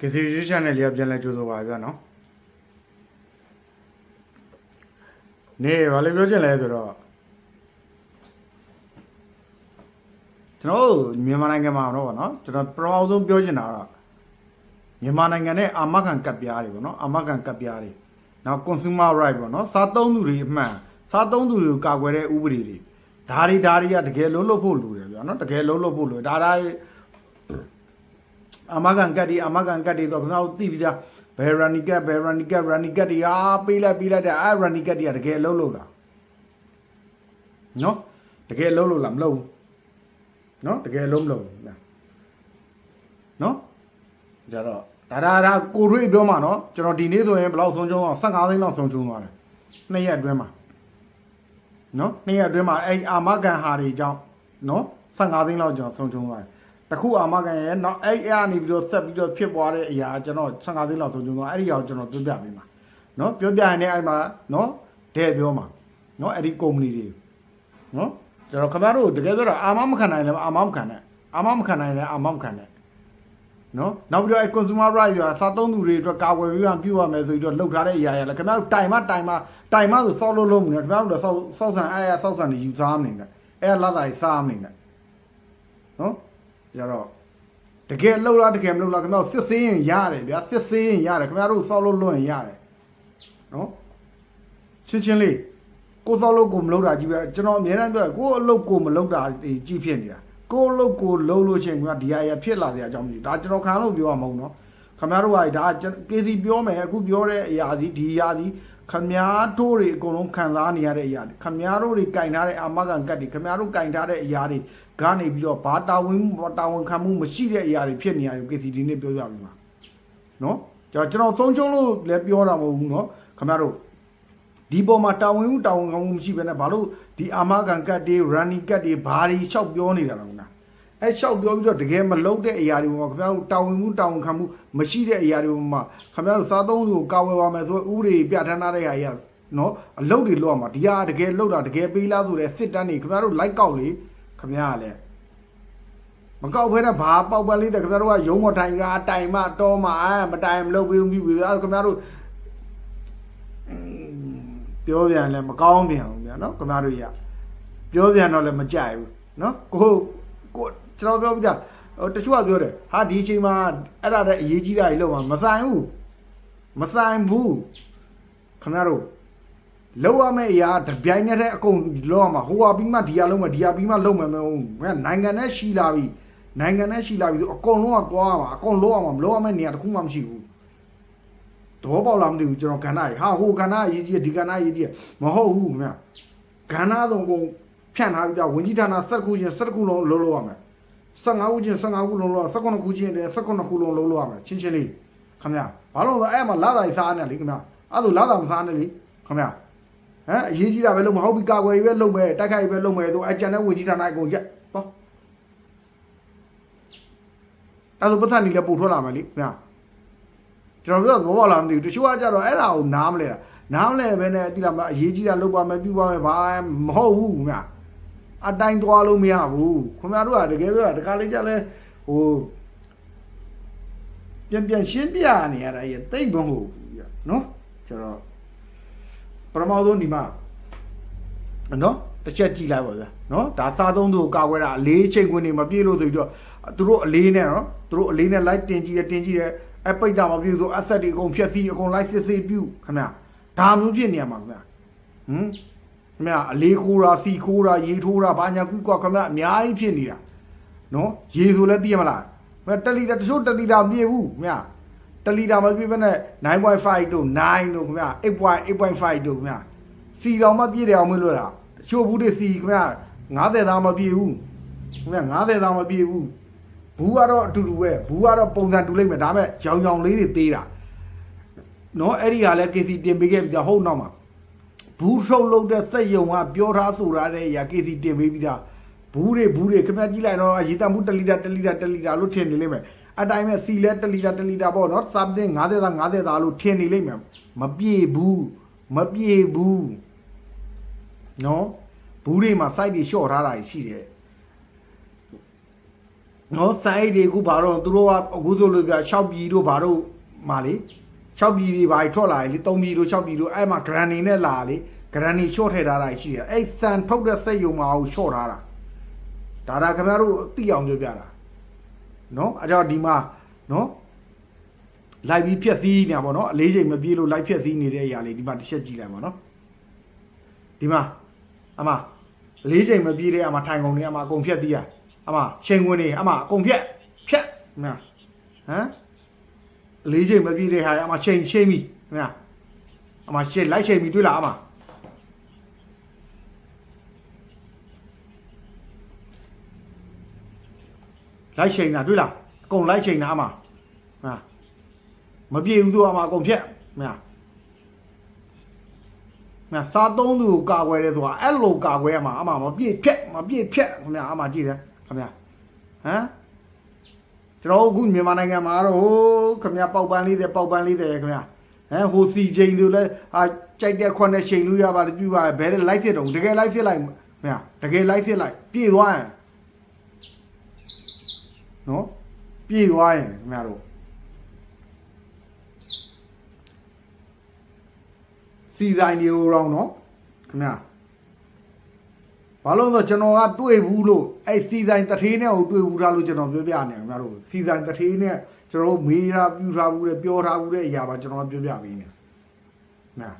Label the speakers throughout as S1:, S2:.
S1: ကစီရချန်နယ်လေးကပြန်လဲကြိုးဆိုပါဗျာနော်နေဘာလို့ပြောချင်လဲဆိုတော့ကျွန်တော်တို့မြန်မာနိုင်ငံမှာတော့ဗောနော်ကျွန်တော်ပထမဆုံးပြောချင်တာကမြန်မာနိုင်ငံနဲ့အာမခံကပ်ပြားတွေဗောနော်အာမခံကပ်ပြားတွေနောက် consumer right ဗောနော်စားသုံးသူတွေအမှန်စားသုံးသူတွေကိုကာကွယ်တဲ့ဥပဒေတွေဒါတွေဒါတွေကတကယ်လုံးလို့ဖို့လိုတယ်ဗျာနော်တကယ်လုံးလို့ဖို့လိုတယ်ဒါဒါ အမကန်ကတ်ဒီအမကန်ကတ်ဒီတော့ကျွန်တော်သိပြီသားဘယ်ရန်နီကတ်ဘယ်ရန်နီကတ်ရန်နီကတ်ဒီအားပေးလိုက်ပေးလိုက်တဲ့အဲရန်နီကတ်ဒီကတကယ်လုံးလို့လားနော်တကယ်လုံးလို့လားမလုံးဘူးနော်တကယ်လုံးမလုံးဘူးနော်ကြတော့ဒါဒါဒါကိုရွေးပြောမှာနော်ကျွန်တော်ဒီနေ့ဆိုရင်ဘယ်လောက်ဆုံးချုံအောင်15သိန်းလောက်ဆုံးချုံသွားတယ်နှစ်ရက်အတွင်းမှာနော်နှစ်ရက်အတွင်းမှာအဲအာမကန်ဟာတွေကြောင့်နော်15သိန်းလောက်ကျွန်တော်ဆုံးချုံသွားတယ် တခုအာမခံရဲ့နောက်အဲ့အဲ့ကနေပြီးတော့ဆက်ပြီးတော့ဖြစ်ပွားတဲ့အရာကျွန်တော်15သိန်းလောက်ဆုံးကျွန်တော်အဲ့ဒီအရာကိုကျွန်တော်ပြောပြပေးမှာနော်ပြောပြရင်လည်းအဲ့မှာနော်တဲ့ပြောမှာနော်အဲ့ဒီကုမ္ပဏီတွေနော်ကျွန်တော်ခမတို့တကယ်ပြောတော့အာမမခံနိုင်လည်းအာမမခံနဲ့အာမမခံနိုင်လည်းအာမမခံနဲ့နော်နောက်ပြီးတော့အဲ consumer right ဆိုတာစားသုံးသူတွေအတွက်ကာဝယ်ပြီးမှပြုရမယ်ဆိုပြီးတော့လှုပ်ထားတဲ့အရာရလည်းခင်ဗျားတို့တိုင်မတိုင်မတိုင်မဆိုစောက်လို့လုံးမနေခင်ဗျားတို့လည်းစောက်စောက်ဆန်အဲရစောက်ဆန်တွေယူစားမနေနဲ့အဲလာတာကြီးစားမနေနဲ့နော် ကြတော့တကယ်လှုပ်လားတကယ်မလှုပ်လားခင်ဗျားတို့စစ်ဆေးရင်ရတယ်ဗျာစစ်ဆေးရင်ရတယ်ခင်ဗျားတို့စောက်လို့လွတ်ရင်ရတယ်နော်ချင်းချင်းလေးကိုစောက်လို့ကိုမလှုပ်တာကြီးပဲကျွန်တော်အများအားပြောတယ်ကိုအလုပ်ကိုမလှုပ်တာကြီးဖြစ်နေတာကိုအလုပ်ကိုလှုပ်လို့ချင်းခင်ဗျာဒီဟာရဖြစ်လာတဲ့အကြောင်းကြီးဒါကျွန်တော်ခံလို့ပြောရမဟုတ်နော်ခင်ဗျားတို့ကဒါကေစီပြောမယ်အခုပြောတဲ့အရာဒီဒီအရာဒီခမားတို့တွေအကုန်လုံးခံစားနေရတဲ့အရာတွေခမားတို့တွေကင်ထားတဲ့အာမခံကတ်တွေခမားတို့ကင်ထားတဲ့အရာတွေ ကနေပြီးတော့ဘာတာဝန်မှုတာဝန်ခံမှုမရှိတဲ့အရာတွေဖြစ်နေရတယ် KCD နဲ့ပြောကြပြီမှာနော်ကျွန်တော်ကျွန်တော်ဆုံးချုံးလို့လည်းပြောတာမဟုတ်ဘူးနော်ခမားတို့ဒီပေါ်မှာတာဝန်မှုတာဝန်ခံမှုမရှိဘဲနဲ့ဘာလို့ဒီအာမခံကတ်တွေ running ကတ်တွေဘာတွေလျှောက်ပြောနေတာလဲကွာအဲလျှောက်ပြောပြီးတော့တကယ်မလုပ်တဲ့အရာတွေပေါ်မှာခင်ဗျားတို့တာဝန်မှုတာဝန်ခံမှုမရှိတဲ့အရာတွေပေါ်မှာခင်ဗျားတို့စားသုံးသူကိုကာဝယ်ပါမယ်ဆိုဥပဒေပြဋ္ဌာန်းထားတဲ့အရာကြီးနော်အလုပ်တွေလုပ်ရမှာဒီဟာတကယ်လုပ်တာတကယ်ပေးလားဆိုတဲ့စစ်တမ်းတွေခင်ဗျားတို့လိုက်ကောက်လေ ခင်ဗျားကလည်းမကောက်ဖဲနဲ့ဘာပေါက်ပန်းလေးတဲ့ခင်ဗျားတို့ကရုံးမထိုင်တာတိုင်မတော်မအဲမတိုင်မလုပ်ပေးဘူးပြီအဲခင်ဗျားတို့ပြောပြန်လဲမကောင်းပြန်ဘူးဗျာနော်ခင်ဗျားတို့ရပြောပြန်တော့လည်းမကြိုက်ဘူးနော်ကိုကိုကျွန်တော်ပြောပြဟိုတချို့ကပြောတယ်ဟာဒီအချိန်မှာအဲ့ဒါတဲ့အရေးကြီးတာကြီးလို့မှာမဆိုင်ဘူးမဆိုင်ဘူးခင်ဗျားတို့ လောက်ရမယ့်အရာတပြိုင်နက်တည်းအကုန်လောက်ရမှာဟိုဟာပြီးမှဒီဟာလုံးမယ်ဒီဟာပြီးမှလုံးမယ်မဟုတ်ဘူးနိုင်ငံနဲ့ရှိလာပြီနိုင်ငံနဲ့ရှိလာပြီဆိုအကုန်လုံးကသွားရမှာအကုန်လုံးရမှာမလောက်ရမယ့်နေရာတစ်ခုမှမရှိဘူးသဘောပေါက်လားမသိဘူးကျွန်တော်ကဏ္ဍကြီးဟာဟိုကဏ္ဍအရေးကြီးတယ်ဒီကဏ္ဍအရေးကြီးတယ်မဟုတ်ဘူးခင်ဗျာကဏ္ဍဆုံးအကုန်ဖြန့်ထားပြီးသားဝင်ကြီးဌာန7ခုချင်း7ခုလုံးလုံးလို့ရမယ်15ခုချင်း15ခုလုံးလုံး19ခုချင်းတည်း19ခုလုံးလုံးလို့ရမယ်ချင်းချင်းလေးခင်ဗျာဘာလို့လဲအဲ့မှာလာတာစားနေလေခင်ဗျာအဲ့လိုလာတာမစားနဲ့လေခင်ဗျာ ဟမ်အရေးကြီးတာပဲလို့မဟုတ်ဘူးကာကွယ်ရေးပဲလုပ်မယ်တိုက်ခိုက်ရေးပဲလုပ်မယ်ဆိုအကြံတဲ့ဝင်ကြီးဌာနအကုန်ရက်တော့အဲ့ဒါပတ်သက်နေလဲပို့ထွက်လာမယ်လေခင်ဗျာကျွန်တော်ပြောသဘောပေါက်လားမသိဘူးတချို့ကကြတော့အဲ့ဒါကိုနားမလဲတာနားမလဲပဲနဲ့တိလာမအရေးကြီးတာလုပ်ပါမယ်ပြုပါမယ်ဘာမဟုတ်ဘူးခင်ဗျာအတိုင်းသွားလို့မရဘူးခင်ဗျားတို့ကတကယ်ပြောတာတခါလေးကြလဲဟိုပြန်ပြန်ရှင်းပြနေရတာရဲ့တိတ်မဟုတ်ဘူးပြနော်ကျွန်တော် ပထမဆုံးဒီမှာနော်တစ်ချက်ကြည့်လိုက်ပါဗျာနော်ဒါစားသုံးသူကိုကာကွယ်တာအလေးချိန်ခွင်းနေမပြေလို့ဆိုပြီးတော့သူတို့အလေးနဲ့နော်သူတို့အလေးနဲ့ light တင်ကြည့်ရတင်ကြည့်ရအပိတ်တာမပြေဆိုအဆက်တွေအကုန်ဖြက်စီးအကုန် light စစ်စစ်ပြုခင်ဗျာဒါမျိုးဖြစ်နေရမှာခင်ဗျာဟမ်ခင်ဗျာအလေးခိုးတာစီခိုးတာရေထိုးတာဘာညာကွီကွာခင်ဗျာအများကြီးဖြစ်နေတာနော်ရေဆိုလည်းသိရမလားမတက်လီတာတချို့တက်လီတာမပြေဘူးခင်ဗျာ တလီတာမပြေဘဲနဲ့9.5တို့9တို့ခင်ဗျာ8.8.5တို့ခင်ဗျာစီတော်မှပြည့်တယ်အောင်မလို့လားတချို့ဘူးတွေစီခင်ဗျာ90သားမပြေဘူးခင်ဗျာ90သားမပြေဘူးဘူးကတော့အတူတူပဲဘူးကတော့ပုံစံတူလိုက်မယ်ဒါပေမဲ့ရောင်ရောင်လေးတွေသေးတာနော်အဲ့ဒီဟာလဲ KC တင်ပေးခဲ့ပြီဒါဟုတ်နောက်မှာဘူးထုတ်လုပ်တဲ့စက်ယုံကပြောထားဆိုထားတဲ့အရာ KC တင်ပေးပြီးသားဘူးတွေဘူးတွေခင်ဗျာကြည့်လိုက်တော့ရေတမှု1လီတာ1လီတာ1လီတာလို့ထင်နေလိမ့်မယ် အတိုင်းပဲစီလဲ1လီတာ1လီတာပေါ့နော် something 50သား50သားလို့ထင်နေလိမ့်မယ်မပြေဘူးမပြေဘူးနော်ဘူးတွေမှာ site တွေလျှော့ထားတာရှိတယ်နော်စံအိတ်တွေအခုဘာတော့သူတို့ကအခုဆိုလို့ပြ6ပြည်တို့ဘာတို့မာလေ6ပြည်တွေဘာတွေထွက်လာလေ3ပြည်တို့6ပြည်တို့အဲ့မှာ granny နဲ့လာလေ granny short ထည့်ထားတာရှိတယ်အဲ့စံထုတ်တဲ့စက်ယုံမှာကို short ထားတာဒါဒါခင်ဗျားတို့သိအောင်ပြောပြတာ နော်အဲ့တော့ဒီမှာနော်လိုက်ပြီးဖြက်စီးနေတာပေါ့နော်အလေးချိန်မပြေးလို့လိုက်ဖြက်စီးနေတဲ့အရာလေးဒီမှာတစ်ချက်ကြည့်လိုက်ပါနော်ဒီမှာအမအလေးချိန်မပြေးတဲ့အမထိုင်ကုန်နေအမအကုန်ဖြက်သီးရအမချိန်ဝင်နေအမအကုန်ဖြက်ဖြက်နော်ဟမ်အလေးချိန်မပြေးတဲ့ဟာအမချိန်ချိန်ပြီနော်အမချိန်လိုက်ချိန်ပြီတွေ့လားအမ လိုက်ချိန်တာတွေ့လားအကုန်လိုက်ချိန်တာအမဟာမပြေဘူးသူအမအကုန်ဖြက်မလားမစားသုံးသူကိုကာကွယ်တယ်ဆိုတာအဲ့လိုကာကွယ်ရမှာအမမပြည့်ဖြက်မပြည့်ဖြက်ခင်ဗျာအမကြည့်တယ်ခင်ဗျာဟမ်ကျွန်တော်အခုမြန်မာနိုင်ငံမှာတော့ဟိုခင်ဗျာပေါက်ပန်းလေးတဲ့ပေါက်ပန်းလေးတဲ့ခင်ဗျာဟမ်ဟိုစီချိန်သူလဲအာကြိုက်တဲ့ခွန်းနဲ့ချိန်လို့ရပါတယ်ပြပါဘယ်လိုက်စစ်တော့တကယ်လိုက်စစ်လိုက်ခင်ဗျာတကယ်လိုက်စစ်လိုက်ပြေသွားရင် နော်ပြေသွားရင်ခင်ဗျာတို့စီတိုင်းတွေကိုတော့နော်ခင်ဗျာဘာလို့လဲဆိုတော့ကျွန်တော်ကတွေ့ဘူးလို့အဲ့စီတိုင်းတထေးနဲ့ကိုတွေ့ဘူးထားလို့ကျွန်တော်ပြောပြနေခင်ဗျာတို့စီတိုင်းတထေးနဲ့ကျွန်တော်တို့မေးတာပြူထားဘူးတဲ့ပြောထားဘူးတဲ့အရာပါကျွန်တော်ကပြောပြပေးနေနာ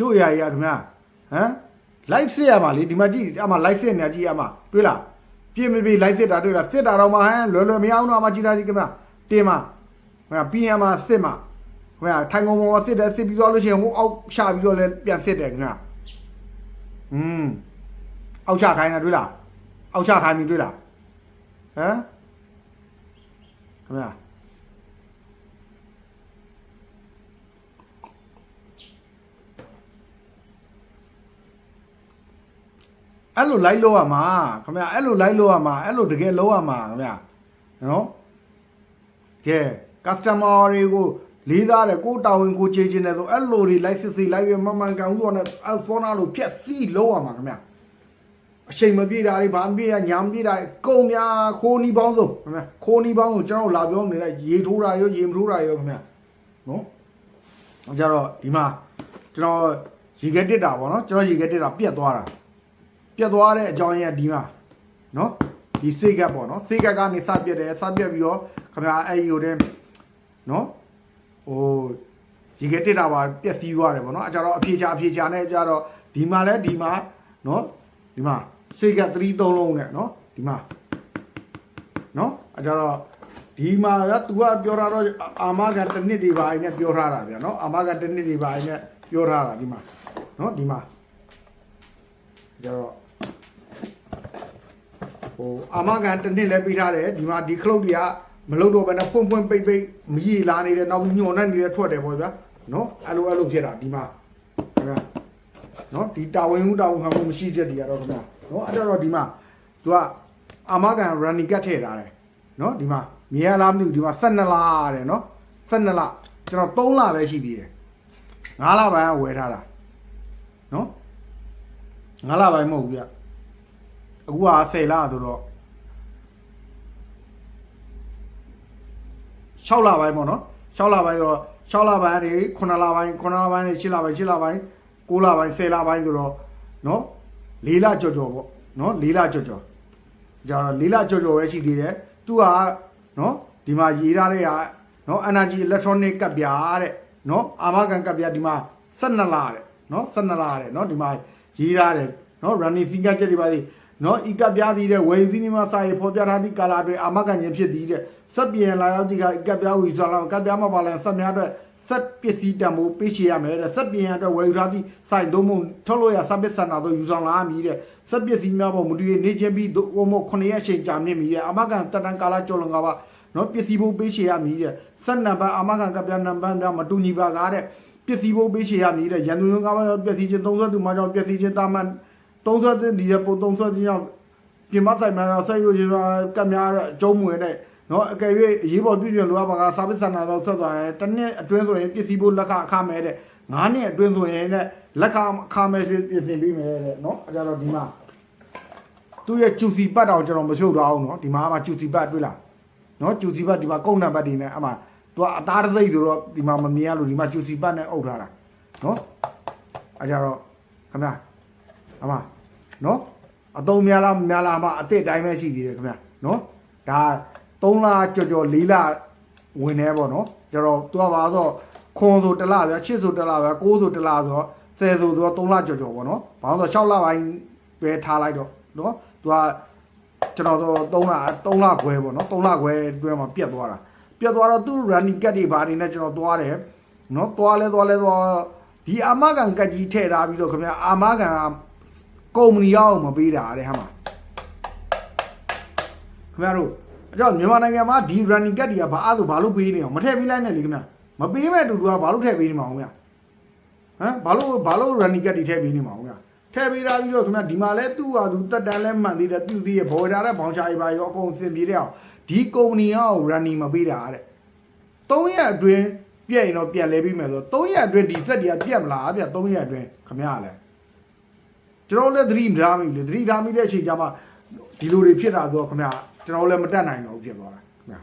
S1: ချို့ရရခင်ဗျာဟမ် live စစ်ရမှာလေဒီမှာကြည့်အမ live စစ်နေကြည့်အမတွေ့လားပြည့်မပြည့် live စစ်တာတွေ့လားစစ်တာတော့မှဟမ်လွယ်လွယ်မရအောင်တော့အမကြည့်တာကြည့်ခင်ဗျတင်မှာဟိုပြင်ရမှာစစ်မှာဟိုထိုင်ကုန်ပေါ်မှာစစ်တယ်စစ်ပြီးတော့လို့ရှိရင်ဟိုအောက်ရှာပြီးတော့လည်းပြန်စစ်တယ်ခင်ဗျอืมအောက်ချခိုင်းတာတွေ့လားအောက်ချခိုင်းပြီတွေ့လားဟမ်ခင်ဗျ အဲ့လိုလိုက်လို့ရမှာခင်ဗျအဲ့လိုလိုက်လို့ရမှာအဲ့လိုတကယ်လို့ရမှာခင်ဗျနော်ကဲ customer တွေကိုလေးသားတယ်ကိုတာဝန်ကိုချေချင်တယ်ဆိုအဲ့လိုတွေလိုက်စစ်စစ်လိုက်ပြီးမမှန်ကန်ဘူးတော့နဲ့အဖောနာလို့ဖြက်စီးလို့ရမှာခင်ဗျအချိန်မပြေတာတွေဘာမပြေရညာမပြေတာကုံများခိုးနီးပေါင်းစုံခင်ဗျခိုးနီးပေါင်းစုံကျွန်တော်လာပြောနေတဲ့ရေထိုးတာရောရေမထိုးတာရောခင်ဗျနော်ကြတော့ဒီမှာကျွန်တော်ရေခဲတက်တာပေါ့နော်ကျွန်တော်ရေခဲတက်တာပြက်သွားတာ ပြတ်သွားတဲ့အကြောင်းရင်းကဒီမှာနော်ဒီစိတ်ကပ်ပေါ့နော်စိတ်ကပ်ကနေစပြတ်တယ်စပြတ်ပြီးတော့ခင်ဗျာအဲ့ဒီဟိုတဲ့နော်ဟိုရေကတက်တာပါပြက်စီးသွားတယ်ပေါ့နော်အကြတော့အဖြေချအဖြေချနဲ့ကြတော့ဒီမှာလဲဒီမှာနော်ဒီမှာစိတ်ကပ်3 3လုံးနဲ့နော်ဒီမှာနော်အကြတော့ဒီမှာက तू ကပြောတာတော့အာမခံတစ်နှစ်ဒီပါနဲ့ပြောထားတာဗျာနော်အာမခံတစ်နှစ်ဒီပါနဲ့ပြောထားတာဒီမှာနော်ဒီမှာကြတော့ ဟိုအာမခံတစ်နှစ်လဲပေးထားတယ်ဒီမှာဒီခလုတ်တွေကမလုတ်တော့ဘဲနဲ့ဖွင့်ဖွင့်ပိတ်ပိတ်မီးလာနေတယ်နောက်ညွန်နေနေထွက်တယ်ပေါ့ဗျာနော်အဲ့လိုအဲ့လိုဖြစ်တာဒီမှာခင်ဗျာနော်ဒီတာဝန်ဟုတာဝန်ခံမှုမရှိချက်တွေကတော့ခင်ဗျာနော်အဲ့တော့ဒီမှာသူကအာမခံ running cut ထည့်ထားတယ်နော်ဒီမှာမြေရလားမသိဘူးဒီမှာ12လတဲ့နော်12လကျွန်တော်3လပဲရှိသေးတယ်9လပိုင်းကဝယ်ထားတာနော်9လပိုင်းမဟုတ်ဘူးဗျ အခုက10လဆိုတော့6လပိုင်းပေါ့နော်6လပိုင်းဆိုတော့6လပိုင်းကနေ9လပိုင်း9လပိုင်းနေ10လပိုင်း10လပိုင်း9လပိုင်း10လပိုင်းဆိုတော့နော်4လကြော်ကြော်ပေါ့နော်4လကြော်ကြော်ကြတော့4လကြော်ကြော်ပဲရှိသေးတယ်သူကနော်ဒီမှာရေးထားတဲ့ဟာနော် energy electronic ကပ်ပြားတဲ့နော်အာမခံကပ်ပြားဒီမှာ12လတဲ့နော်12လတဲ့နော်ဒီမှာရေးထားတယ်နော် running finger ချက်တွေပါသေး နော်ဤကပ်ပြားသည်တဲ့ဝယ်ယူသည်မှာစာရေးဖော်ပြထားသည့်ကာလာတွေအာမခံခြင်းဖြစ်သည်တဲ့စက်ပြန်လာရောက်သည့်ကဤကပ်ပြားကိုယူဆောင်လာကပ်ပြားမှာပါလဲစက်များအတွက်ဆက်ပစ္စည်းတံမိုးပေးချေရမယ်တဲ့ဆက်ပြန်အတွက်ဝယ်ယူထားသည့်စိုက်သုံးမှုထုတ်လို့ရစပစ်စန္ဒာတို့ယူဆောင်လာမည်တဲ့ဆက်ပစ္စည်းများပေါ်မူတည်နေချင်းပြီးဟိုမို့9ရက်အချိန်ကြာမြင့်မည်တဲ့အမကန်တတန်ကာလာကျော်လွန်ကပါနော်ပစ္စည်းဖို့ပေးချေရမည်တဲ့ဆက်နံပါတ်အမကန်ကပြနံပါတ်များမတူညီပါကားတဲ့ပစ္စည်းဖို့ပေးချေရမည်တဲ့ရန်သူရုံးကားပါပစ္စည်းချင်း30သူမှကြောင့်ပစ္စည်းချင်းတာမန် 30ဒီရပို30ဒီကြောင့်ပြင်မဆိုင်မှာဆက်ရွေးချင်ကပ်များအကျုံးမွေနဲ့နနော်အကယ်၍အရေးပေါ်ပြည့်ပြည့်လိုအပ်ပါက service center တော့ဆက်သွားရင်တစ်နှစ်အတွင်းဆိုရင်ပစ္စည်းဖို့လက်ခအခမဲ့တဲ့9နှစ်အတွင်းဆိုရင်လည်းလက်ခအခမဲ့ပြင်ဆင်ပေးမယ်တဲ့နော်အဲကြတော့ဒီမှာသူ့ရဲ့ကျူစီပတ်တောင်ကျွန်တော်မဖြုတ်တော့အောင်နော်ဒီမှာအမှကျူစီပတ်တွေ့လားနော်ကျူစီပတ်ဒီမှာကုန်းနံပါတ်တွေနဲ့အမှသူကအသားတစ်စိတ်ဆိုတော့ဒီမှာမမြင်ရလို့ဒီမှာကျူစီပတ်နဲ့အုပ်ထားတာနော်အဲကြတော့ခင်ဗျာ အမနော်အတုံးများလားများလားအမအစ်စ်တိုင်းပဲရှိသေးတယ်ခင်ဗျာနော်ဒါ3လကြော်ကြော်4လဝင်နေပေါ့နော်ကျတော့သူကပါတော့ခွန်ဆိုတစ်လဗျာ8ဆိုတစ်လဗျာ9ဆိုတစ်လဆိုတော့10ဆိုဆိုတော့3လကြော်ကြော်ပေါ့နော်ဘာလို့ဆို6လပိုင်းပဲထားလိုက်တော့နော်သူကကျွန်တော်တော့3လ3လခွဲပေါ့နော်3လခွဲအတွင်းမှာပြတ်သွားတာပြတ်သွားတော့သူ running cut တွေဘာတွေနဲ့ကျွန်တော်သွားတယ်နော်သွားလဲသွားလဲသွားဒီအာမခံကတ်ကြီးထည့်ထားပြီးတော့ခင်ဗျာအာမခံက ကုမ္ပဏီရောက်မပေးတာတဲ့ဟာမှာခင်ဗျားတို့အဲ့တော့မြန်မာနိုင်ငံမှာဒီ running cut တွေကဘာအဲ့ဒါဘာလို့ပေးနေအောင်မထည့်ပေးလိုက်နဲ့လေခင်ဗျာမပေးမဲ့တူတူကဘာလို့ထည့်ပေးနေမှာအောင်ဗျာဟမ်ဘာလို့ဘာလို့ running cut တွေထည့်ပေးနေမှာအောင်ဗျာထည့်ပေးတာပြီးတော့ခင်ဗျာဒီမှာလဲသူ့ဟာသူတက်တန်းလဲမှန်သေးတယ်သူ့သေးရဲ့ဘော်ဒါတဲ့ဘောင်ချာရေးပါရောအကုန်စင်ပြေတဲ့အောင်ဒီကုမ္ပဏီက running မပေးတာတဲ့3ရက်အတွင်းပြည့်ရင်တော့ပြန်လဲပြီးမယ်ဆိုတော့3ရက်အတွင်းဒီစက်တွေကပြတ်မလားဗျ3ရက်အတွင်းခင်ဗျာလဲ ကျွန်တော်လည်းသတိမထားမိဘူးလေသတိထားမိတဲ့အချိန်ကျမှဒီလိုတွေဖြစ်တာဆိုတော့ခင်ဗျာကျွန်တော်လည်းမတက်နိုင်တော့ဘူးဖြစ်သွားတာခင်ဗျာ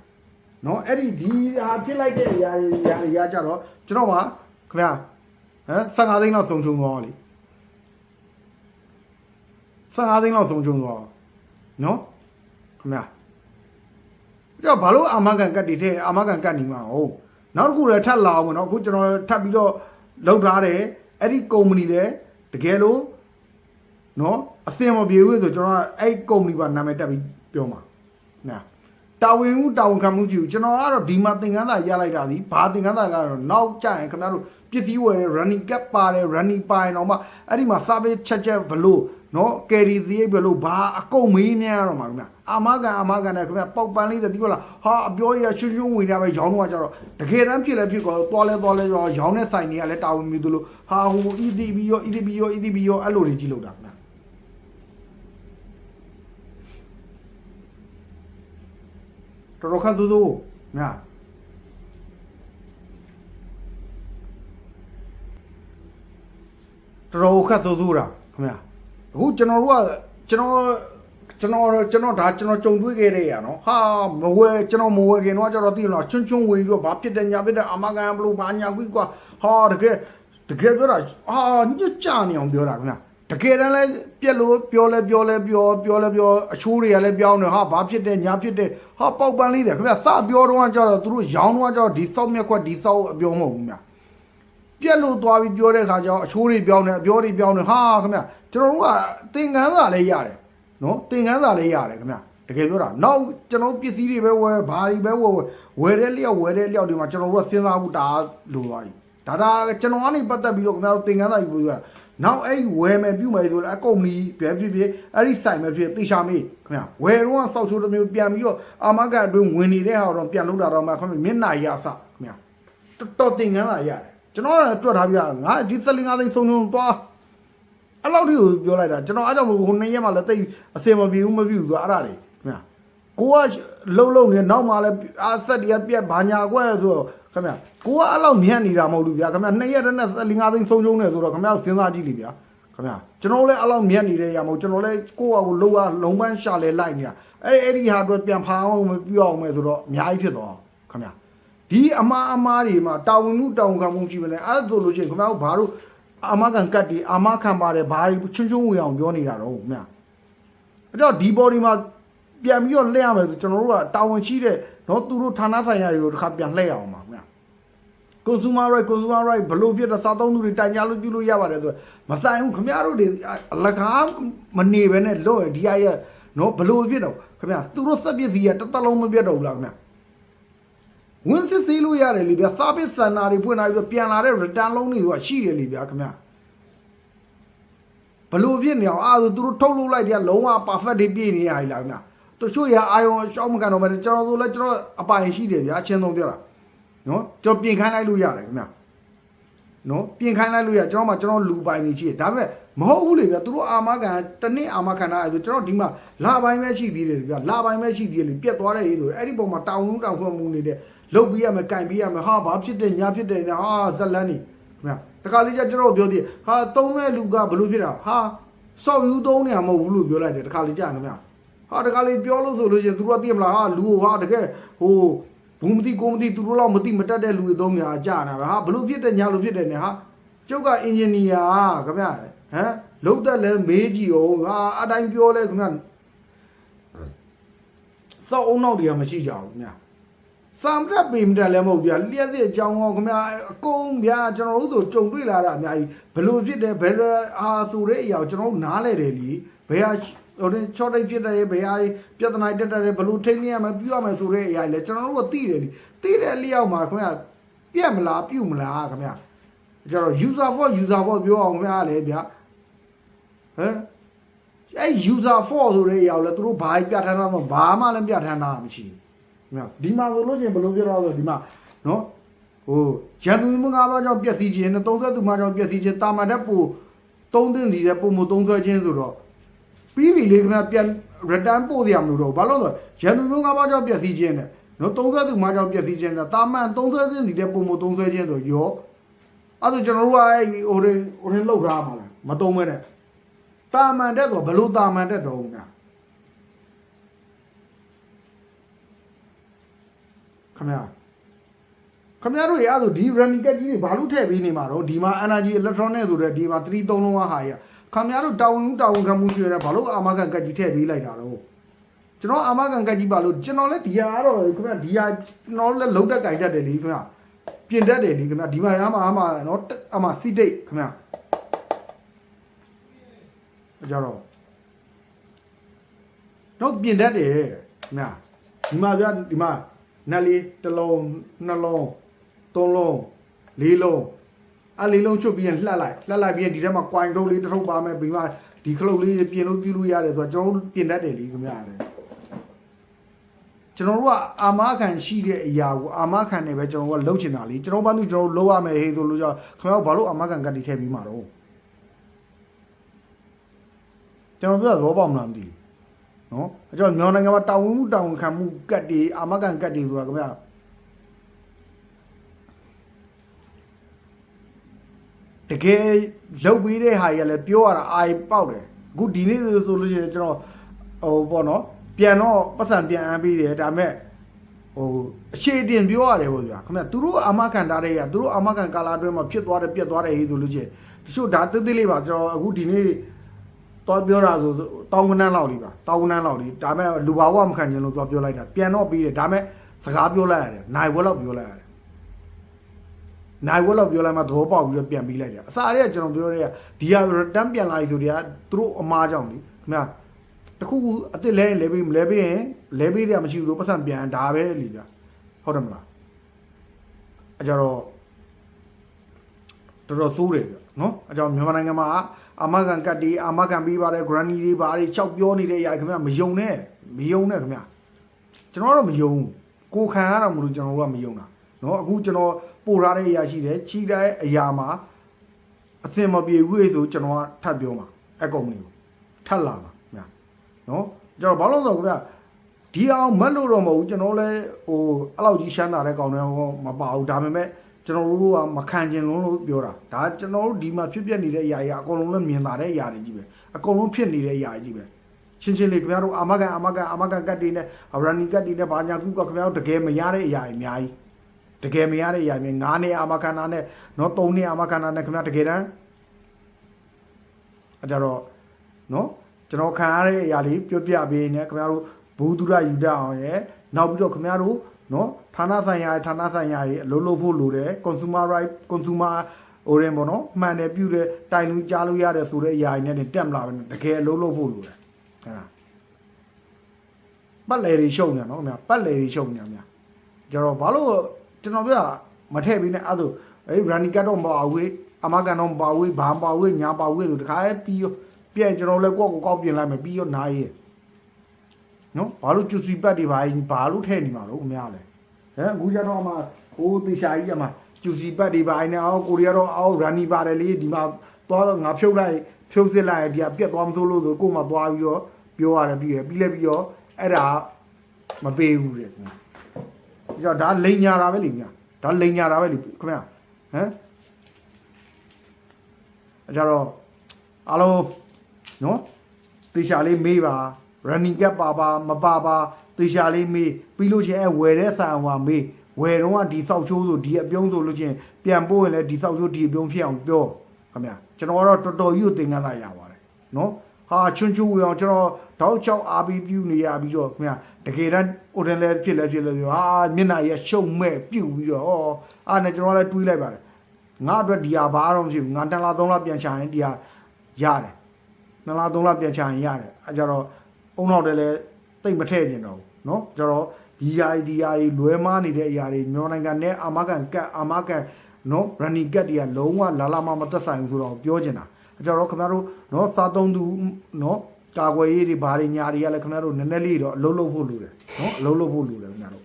S1: နော်အဲ့ဒီဒီဟာဖြစ်လိုက်တဲ့အရာတွေအရာတွေကြတော့ကျွန်တော်ကခင်ဗျာဟမ်15သိန်းလောက်စုံချုံသွားလေ15သိန်းလောက်စုံချုံသွားနော်ခင်ဗျာကြောက်ဘာလို့အာမခံကတ်တွေထဲအာမခံကတ်နေမှာဟုတ်နောက်တစ်ခုလည်းထပ်လာအောင်မနော်အခုကျွန်တော်ထပ်ပြီးတော့လောက်ထားတယ်အဲ့ဒီကုမ္ပဏီလည်းတကယ်လို့ နော်အစင်မပြေဘူးဆိုကျွန်တော်ကအဲ့ကုမ္ပဏီကနာမည်တက်ပြီးပြောမှာနာတာဝန်မှုတာဝန်ခံမှုကြီးကိုကျွန်တော်ကတော့ဒီမှာသင်္ကန်းသာရလိုက်တာဒီဘာသင်္ကန်းသာရတော့နောက်ကျရင်ခင်ဗျားတို့ပစ္စည်းဝယ်တယ် running cap ပါတယ် running ပိုင်းတော့မှအဲ့ဒီမှာ service ချက်ချက်ဘလို့နော် carry စရိတ်ဘလို့ဘာအကုန်မေးနေရတော့မှာခင်ဗျာအာမခံအာမခံနဲ့ခင်ဗျာပေါက်ပန်းလေးတတိကလားဟာအပြောရရှွှွှွှဝင်နေပဲရောင်းတော့ကြတော့တကယ်တမ်းဖြစ်လဲဖြစ်ကောသွားလဲသွားလဲရောရောင်းတဲ့ဆိုင်တွေကလည်းတာဝန်မြူသလိုဟာဟို EDB ရော EDB ရော EDB ရောအဲ့လိုတွေကြီးလို့တာခင်ဗျာ တော်တော်ခက်စိုးစိုးညာတော်တော်ခက်စိုးစိုးတာခင်ဗျာအခုကျွန်တော်တို့ကကျွန်တော်ကျွန်တော်ကျွန်တော်ဒါကျွန်တော်ကြုံတွေ့ခဲ့တဲ့ရနော်ဟာမဝဲကျွန်တော်မဝဲခင်တော့ကျွန်တော်သိလားချွန်းချွန်းဝေပြီးတော့ဘာဖြစ်တယ်ညာဖြစ်တယ်အမကန်ဘလို့ဘာညာကွီကွာဟာတကယ်တကယ်ပြောတာဟာညစ်ကြနေအောင်ပြောတာခင်ဗျာ တကယ်တမ်းလဲပြက်လို့ပြောလဲပြောလဲပြောပြောလဲပြောအချိုးတွေကလည်းပြောင်းနေဟာဘာဖြစ်တယ်ညာဖြစ်တယ်ဟာပေါက်ပန်းလေးတယ်ခင်ဗျာစပြောတော့ကြတော့သူတို့ရောင်းတော့ကြတော့ဒီစောက်မြက်ခွက်ဒီစောက်အပြောမဟုတ်ဘူးခင်ဗျာပြက်လို့သွားပြီးပြောတဲ့ခါကျတော့အချိုးတွေပြောင်းနေအပြောတွေပြောင်းနေဟာခင်ဗျကျွန်တော်တို့ကသင်္ကန်းစာလည်းရတယ်နော်သင်္ကန်းစာလည်းရတယ်ခင်ဗျတကယ်ပြောတာနောက်ကျွန်တော်ပစ္စည်းတွေပဲဝယ်ဘာတွေပဲဝယ်ဝယ်တဲ့လျောက်ဝယ်တဲ့လျောက်ဒီမှာကျွန်တော်တို့ကစဉ်းစားဖို့ဒါလိုသွားပြီဒါဒါကျွန်တော်ကနေပတ်သက်ပြီးတော့ခင်ဗျားတို့သင်္ကန်းစာယူလို့ရ နောက်အဲ့ဝယ်မယ်ပြုမယ်ဆိုလည်းအကုမ္ပဏီပဲဖြစ်ဖြစ်အဲ့ဒီဆိုင်ပဲဖြစ်တေချာမေးခင်ဗျဝယ်တော့စောက်ချိုးတစ်မျိုးပြန်ပြီးတော့အာမကအတွင်းဝင်နေတဲ့ဟာတော့ပြန်လို့တာတော့မှခင်ဗျမျက်နှာရစခင်ဗျတော်တော်သင်္ကန်းစာရတယ်ကျွန်တော်ကတွက်ထားပြငါဒီသလင်္ကာသိန်းစုံစုံသွားအဲ့လောက်ထိကိုပြောလိုက်တာကျွန်တော်အားကြောင့်ဟိုနှစ်ရက်မှလည်းတိတ်အစင်မပြေဘူးမပြေဘူးသူအဲ့ဒါတွေခင်ဗျာကိုကလှုပ်လှုပ်နေနောက်မှလည်းအာဆက်တည်းပြက်ဘာညာကွဲဆိုတော့ ခင်ဗျာကိုကအဲ့လောက်မြတ်နေတာမဟုတ်ဘူးဗျာခင်ဗျာနှစ်ရက်တည်းနဲ့သလင်္ကာသိန်းစုံစုံနေဆိုတော့ခင်ဗျာစဉ်းစားကြည့်လိဗျာခင်ဗျာကျွန်တော်လည်းအဲ့လောက်မြတ်နေတဲ့ရမဟုတ်ကျွန်တော်လည်းကိုကကိုလှုပ်ရလုံးပန်းရှာလဲလိုက်နေတာအဲ့အဲ့ဒီဟာတော့ပြန်ဖာအောင်မပြောအောင်မယ်ဆိုတော့အများကြီးဖြစ်သွားခင်ဗျာ ဒီအမားအမားတွေမှာတာဝန်မှုတာဝန်ခံမှုရှိမလဲအဲ့ဒါဆိုလို့ရှိရင်ခင်ဗျားတို့ဘာလို့အာမခံကတ်တွေအာမခံပါတယ်ဘာတွေချွန်းချွန်းဝင်အောင်ပြောနေတာတော့ခင်ဗျာအဲ့တော့ဒီ body မှာပြန်ပြီးတော့လှည့်ရမယ်ဆိုကျွန်တော်တို့ကတာဝန်ရှိတဲ့เนาะသူတို့ဌာနဆိုင်ရာတွေကိုတစ်ခါပြန်လှည့်ရအောင်ပါခင်ဗျာ consumer right consumer right ဘလို့ဖြစ်တာစားသုံးသူတွေတိုင်ကြလို့ပြုလို့ရပါတယ်ဆိုမဆိုင်ဘူးခမရတို့တွေအလကားမနေပဲနဲ့လော့ဒီအရဲ့နော်ဘလို့ဖြစ်တော့ခမရသူတို့စက်ပစ္စည်းကတသက်လုံးမပြတ်တော့ဘူးလားခမရဝင်းစစ်စေးလို့ရတယ်လေဗျာစာပစ်စန္နာတွေဖွင့်လာပြီးပြန်လာတဲ့ return လုံးတွေကရှိတယ်လေဗျာခမရဘလို့ဖြစ်နေအောင်အာဆိုသူတို့ထုတ်လုပ်လိုက်တဲ့လုံးဝ perfect တွေပြည့်နေရပြီလားခမရတို့ချို့ရအာယုံအရှောင်းမကန်တော့မယ်ကျွန်တော်ဆိုလဲကျွန်တော်အပိုင်ရှိတယ်ဗျာအချင်းဆုံးပြောတာ နော်ကျွန်တော်ပြင်ခိုင်းလိုက်လို့ရတယ်ခင်ဗျာနော်ပြင်ခိုင်းလိုက်လို့ရကျွန်တော်မှကျွန်တော်လူပိုင်နေရှိတယ်ဒါပေမဲ့မဟုတ်ဘူးလေဗျာသူတို့အာမခံတစ်နှစ်အာမခံတာအဲဆိုကျွန်တော်ဒီမှာလာပိုင်းပဲရှိသေးတယ်ဗျာလာပိုင်းပဲရှိသေးတယ်လေပြက်သွားတဲ့ရေးဆိုအဲ့ဒီပုံမှာတောင်လုံးတောင်ခွင့်မှုနေတဲ့လုတ်ပြီးရမယ်ကင်ပြီးရမယ်ဟာဘာဖြစ်တယ်ညာဖြစ်တယ်ညာဟာဇက်လန်းနေခင်ဗျာတခါလေးကျကျွန်တော်ပြောသေးတယ်ဟာသုံးမဲ့လူကဘလို့ဖြစ်တာဟာစောက်ယူသုံးနေရမဟုတ်ဘူးလို့ပြောလိုက်တယ်တခါလေးကြာခင်ဗျာဟာတခါလေးပြောလို့ဆိုလို့ချင်းသူတို့ကသိမလားဟာလူဟာတကယ်ဟို ဘူးမသိကိုမသိသူတို့လောက်မသိမတတ်တဲ့လူတွေသုံးနေတာကြာတာပဲဟာဘလို့ဖြစ်တယ်ညာလို့ဖြစ်တယ်နေဟာကျုပ်ကအင်ဂျင်နီယာခင်ဗျာဟမ်လုံးသက်လဲမေးကြည့်အောင်ဟာအတိုင်းပြောလဲခင်ဗျာစောက်အုံနောက်တွေကမရှိကြဘူးခင်ဗျာစံတက်ပေမတက်လည်းမဟုတ်ဗျာလျှက်စစ်အကြောင်းကောခင်ဗျာအကုန်ဗျာကျွန်တော်တို့ဆိုကြုံတွေ့လာတာအများကြီးဘလို့ဖြစ်တယ်ဘယ်လိုအာဆိုတဲ့အရာကိုကျွန်တော်တို့နားလဲတယ်လीဘယ်ဟာ ဟိုတင်ချော့တိတ်ဖြစ်တယ်ဘယ်ဟာပြဿနာတက်တယ်ဘလို့ထိမ့်နေရမယ်ပြုရမယ်ဆိုတဲ့အရာလေကျွန်တော်တို့ကသိတယ်လीသိတဲ့အလျောက်မှာခင်ဗျာပြက်မလားပြုတ်မလားခင်ဗျာကျွန်တော် user for user for ပြောအောင်ခင်ဗျာလေဗျာဟမ်အဲ့ user for ဆိုတဲ့အရာကိုလေသူတို့ဘာပြဋ္ဌာန်းတာမဘာမှလည်းပြဋ္ဌာန်းတာမရှိဘူးမြတ်ဒီမှာဆိုလို့ချင်းဘယ်လိုပြောတော့ဆိုဒီမှာနော်ဟိုရန်သူမှုငါးပါးကြောင့်ပြက်စီခြင်းနဲ့သုံးသက်သူမှကြောင့်ပြက်စီခြင်းတာမန်တဲ့ပူသုံးသင့်နေတဲ့ပုံမသုံးဆွဲခြင်းဆိုတော့ ပြီးပြီလေခင်ဗျပြန် return ပို့ရမလို့တော့ဘာလို့လဲရန်သူမှုငါးပါးကြောင့်ပြက်စီခြင်းနဲ့နော်သုံးသက်သူမှကြောင့်ပြက်စီခြင်းနဲ့တာမန်သုံးဆွဲခြင်းနေတဲ့ပုံမသုံးဆွဲခြင်းဆိုရောအဲ့ဒါကျွန်တော်တို့ကအဲ့ဟိုရင်ဟိုရင်လောက်ထားမှာလားမသုံးမဲနဲ့တာမန်တဲ့ဆိုဘယ်လိုတာမန်တဲ့တော့ညာခမရခမရတို့ရအဲ့ဒါဒီ running cat ကြီးတွေဘာလို့ထည့်ပေးနေမှာတော့ဒီမှာ energy electronic ဆိုတဲ့ဒီမှာ3 3လုံးဟာရ ခမရတို့တာဝန်တာဝန်ခံမှုရှိရတယ်ဘာလို့အာမခံကတ်ကြီးထည့်ပေးလိုက်တာတော့ကျွန်တော်အာမခံကတ်ကြီးပါလို့ကျွန်တော်လည်းဒီဟာကတော့ခမရဒီဟာကျွန်တော်လည်းလုံးတက်ကြိုက်တတ်တယ်လीခမရပြင်တတ်တယ်လीခမရဒီမှာအမအမနော်အမစီဒိတ်ခမရအကြတော့တော့ပြင်တတ်တယ်ခမရဒီမှာပြဒီမှာနက်လေးတစ်လုံးနှစ်လုံးသုံးလုံးလေးလုံး အဲ့လေးလုံးချုပ်ပြီးရင်လှက်လိုက်လှက်လိုက်ပြီးရင်ဒီထဲမှာ coin ထုတ်လေးတစ်ထုပ်ပါမယ်ပြီးမှဒီခလုတ်လေးပြင်လို့ပြုလို့ရတယ်ဆိုတော့ကျွန်တော်တို့ပြင်တတ်တယ်လीခင်ဗျာလေကျွန်တော်တို့ကအာမခံရှိတဲ့အရာကိုအာမခံနေပဲကျွန်တော်တို့ကလှုပ်ချင်တာလीကျွန်တော်ဘာလို့ကျွန်တော်တို့လှုပ်ရမယ်ဟေးဆိုလို့ကြောင့်ခင်ဗျားဘာလို့အာမခံကတ်တီထည့်ပြီးမှာတော့ကျွန်တော်ပြောတာသဘောပေါက်မလားမသိဘူးနော်အကြောင်းမြန်မာနိုင်ငံမှာတာဝန်မှုတာဝန်ခံမှုကတ်တီအာမခံကတ်တီဆိုတာခင်ဗျာ တကယ်လုတ်ပြီးတဲ့ဟာကြီးကလည်းပြောရတာအာပေါက်တယ်အခုဒီနေ့ဆိုဆိုလို့ရှိရင်ကျွန်တော်ဟိုပေါ့နော်ပြန်တော့ပတ်စံပြန်အမ်းပြီးတယ်ဒါပေမဲ့ဟိုအခြေတင်ပြောရတယ်ပေါ့ဗျာခင်ဗျာသူတို့အာမခံထားတဲ့ရသူတို့အာမခံကာလာအတွင်းမှာဖြစ်သွားတယ်ပြက်သွားတယ်ဟေးဆိုလို့ရှိရင်တချို့ဒါသေးသေးလေးပါကျွန်တော်အခုဒီနေ့တော့ပြောတာဆိုတောင်းကနန်းလောက်လေးပါတောင်းကနန်းလောက်လေးဒါမဲ့လူဘာဝမခံချင်လို့တော့ပြောလိုက်တာပြန်တော့ပြီးတယ်ဒါမဲ့စကားပြောလိုက်ရတယ်နိုင်ဝက်လောက်ပြောလိုက်ရတယ် နိုင်ဝက်လောက်ပြောလိုက်မှသဘောပေါက်ပြီးတော့ပြန်ပြီးလိုက်တယ်အစားရဲကျွန်တော်ပြောရဲဒီဟာ return ပြန်လာပြီဆိုတော့သူတို့အမားကြောင့်လေခင်ဗျာတခုခုအစ်စ်လဲရင်လဲပြီးမလဲပြီးရင်လဲပြီးတယ်မရှိဘူးလို့ပတ်စံပြန်ဒါပဲလေဗျာဟုတ်တယ်မလားအကြတော့တော်တော်ဆိုးတယ်ဗျနော်အကြောင်းမြန်မာနိုင်ငံမှာအာမခံကတ်တီအာမခံပြီးပါတယ် granny တွေဘာတွေချောက်ပြောနေတဲ့အရာခင်ဗျမယုံနဲ့မယုံနဲ့ခင်ဗျကျွန်တော်တော့မယုံကိုခံရတာမလို့ကျွန်တော်တို့ကမယုံတာ နော်အခုကျွန်တော်ပို့ထားတဲ့အရာရှိတယ်ချီတဲ့အရာမှာအစင်မပြေဘူးဆိုကျွန်တော်ကထပ်ပြောမှာအကုံလေးကိုထပ်လာမှာခင်ဗျနော်ကျွန်တော်ဘာလို့လဲဆိုတော့ခင်ဗျဒီအောင်မတ်လို့တော့မဟုတ်ဘူးကျွန်တော်လည်းဟိုအဲ့လောက်ကြီးရှမ်းတာတဲ့ကောင်တွေမပါဘူးဒါပေမဲ့ကျွန်တော်တို့ကမခံကျင်လုံးလို့ပြောတာဒါကျွန်တော်တို့ဒီမှာဖြစ်ပျက်နေတဲ့အရာကြီးအကုန်လုံးလည်းမြင်လာတဲ့အရာတွေကြီးပဲအကုန်လုံးဖြစ်နေတဲ့အရာကြီးပဲရှင်းရှင်းလေးခင်ဗျားတို့အာမကန်အာမကန်အာမကန်ကတ်တွေနဲ့ရန်နီကတ်တွေနဲ့ဘာညာကူကခင်ဗျားတို့တကယ်မရတဲ့အရာကြီးအများကြီး တကယ်မရတဲ့အရာမျိုး9နှစ်အာမကန်နာနဲ့နော်3နှစ်အာမကန်နာနဲ့ခင်ဗျားတကယ်တမ်းအကြတော့နော်ကျွန်တော်ခံရတဲ့အရာလေးပြောပြပေးနေခင်ဗျားတို့ဘူဒုရယူဒအောင်ရဲ့နောက်ပြီးတော့ခင်ဗျားတို့နော်ဌာနဆိုင်ရာဌာနဆိုင်ရာရဲ့အလုပ်လုပ်ဖို့လိုတယ် consumer right consumer ဟိုရင်ပေါ့နော်မှန်တယ်ပြုတယ်တိုင်လူကြားလို့ရတယ်ဆိုတဲ့အရာတွေနဲ့တက်မလာဘူးတကယ်အလုပ်လုပ်ဖို့လိုတယ်ဟဲ့လားပတ်လေတွေရှုံနေနော်ခင်ဗျာပတ်လေတွေရှုံနေများကျတော့ဘာလို့ ကျွန်တော်ပြောမထည့်ပြီးနဲ့အဲ့ဒါအဲ့ running cat တော့မပါဘူးအမကန်တော့မပါဘူးဘာမပါဘူးညာပါဘူးဆိုတခါပြီးရောပြန်ကျွန်တော်လည်းကိုယ့်ကိုယ်ကောက်ပြင်လိုက်မယ်ပြီးရောနားရဲနော်ဘာလို့ကျူစီပတ်တွေဘာဘာလို့ထည့်နေမှာတော့ခင်ဗျာလဲဟမ်အခုကျတော့မှဟိုတေရှာကြီးကမှကျူစီပတ်တွေဘာနဲ့အော်ကိုရီးယားတော့အော်ရန်နီပါတယ်လေဒီမှာသွားငါဖြုတ်လိုက်ဖြုတ်စစ်လိုက်ရင်ဒီကပြက်သွားမစိုးလို့ဆိုကို့မှာသွားပြီးတော့ပြောရတယ်ပြီးရပြီးလဲပြီးတော့အဲ့ဒါမပေးဘူးတဲ့ခင်ဗျာ ဒါလိန်ညာတာပဲလေခင်ဗျာဒါလိန်ညာတာပဲလေခင်ဗျာဟမ်အကြတော့အားလုံးနော်တေချာလေးမေးပါ running gap ပါပါမပါပါတေချာလေးမေးပြီးလို့ချင်းအဲဝယ်တဲ့ဆန်ဟွာမေးဝယ်တော့ကဒီဆောက်ချိုးဆိုဒီအပြုံးဆိုလို့ချင်းပြန်ပို့ရင်လည်းဒီဆောက်ချိုးဒီအပြုံးဖြစ်အောင်ပြောခင်ဗျာကျွန်တော်ကတော့တော်တော်ကြီးကိုသင်ခန်းလာရပါတယ်နော်ဟာချွန်းချူဝေအောင်ကျွန်တော်တောက်ချောက်အားပြီးပြုနေရပြီးတော့ခင်ဗျာ တကယ်တမ်း order လည်းဖြစ်လဲဖြစ်လဲပြောဟာမျက်နှာရရှုံမဲ့ပြုတ်ပြီးတော့ဩအားနဲ့ကျွန်တော်လည်းတွေးလိုက်ပါတယ်ငါအတွက်ဒီဟာဘာတော့မရှိဘူးငါတန်လာသုံးလာပြန်ချရင်ဒီဟာရတယ် နှစ်လားသုံးလားပြန်ချရင်ရတယ်အဲကြတော့အုံနောက်တယ်လဲတိတ်မထည့်ကျင်တော့ဘူးเนาะကြတော့ဒီယာဒီယာတွေလွဲမားနေတဲ့အရာတွေမြန်မာနိုင်ငံနဲ့အာမကန်ကတ်အာမကန်เนาะ running cut တွေကလုံးဝလာလာမမသက်ဆိုင်ဘူးဆိုတော့ပြောချင်တာအဲကြတော့ခင်ဗျားတို့เนาะစားသုံးသူเนาะ ကာကွယ်ရေးတွေဘာတွေညာတွေကလည်းခင်ဗျားတို့နည်းနည်းလေးတော့အလုပ်လုပ်ဖို့လိုတယ်နော်အလုပ်လုပ်ဖို့လိုတယ်ခင်ဗျားတို့